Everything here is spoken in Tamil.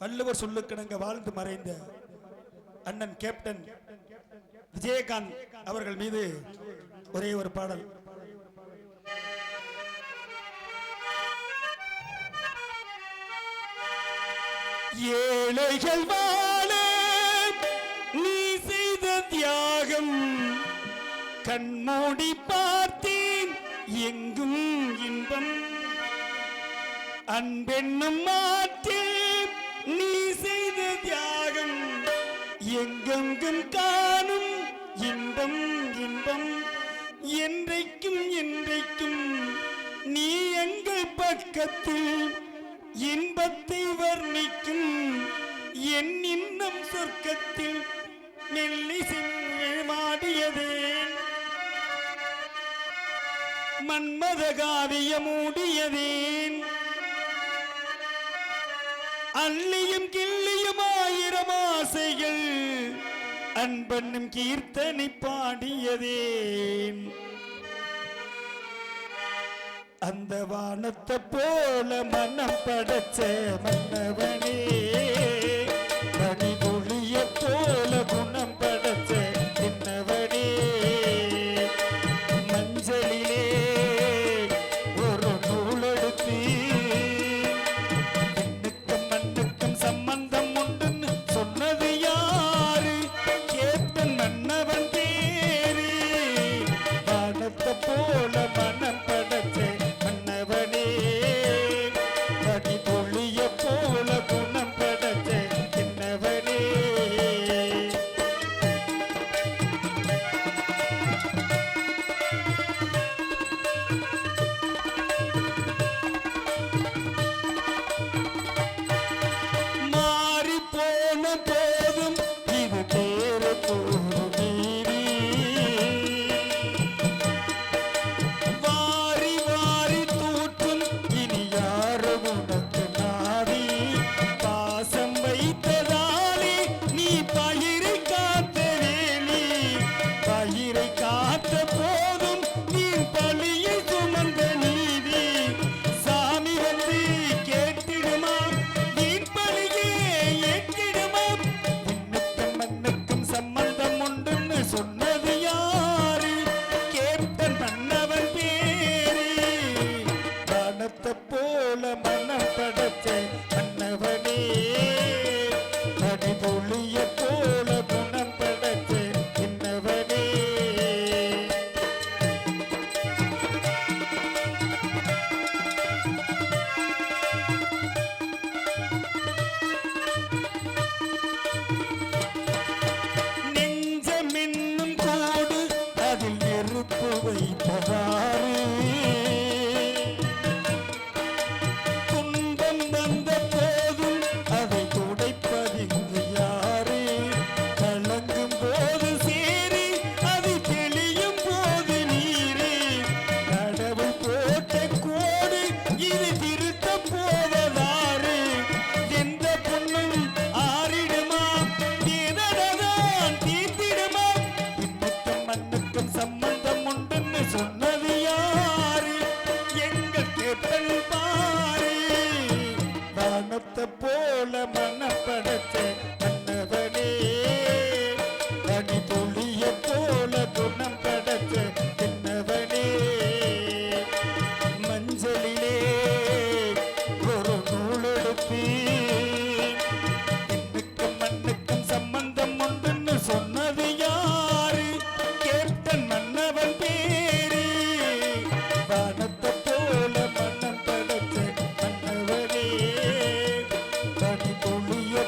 வள்ளுவர் சொல்லுக்கிணங்க வாழ்ந்து மறைந்த அண்ணன் கேப்டன் விஜயகாந்த் அவர்கள் மீது ஒரே ஒரு பாடல். ஏழைகள் வாழ நீ செய்த தியாகம் கண்மூடி பார்த்தேன் எங்கும் இன்பம். அன்பெண்ணும் மாற்றேன் நீ செய்த தியாகம் எங்கெங்கும் காணும் இன்பம் இன்பம். என்றைக்கும் என்றைக்கும் நீ எங்கள் பக்கத்தில் இன்பத்தை வர்ணிக்கும். என் இன்னம் சொர்க்கத்தில் நெல்லி சிங்கள் மாடியது. மன்மத காவிய மூடியதே அள்ளியும் கிள்ளியும் ஆயிரம் ஆசைகள். அன்பண்ணும் கீர்த்தனை பாடியதேன். அந்த வானத்தை போல மனம் படைச்ச மன்னவனே. tiempo be a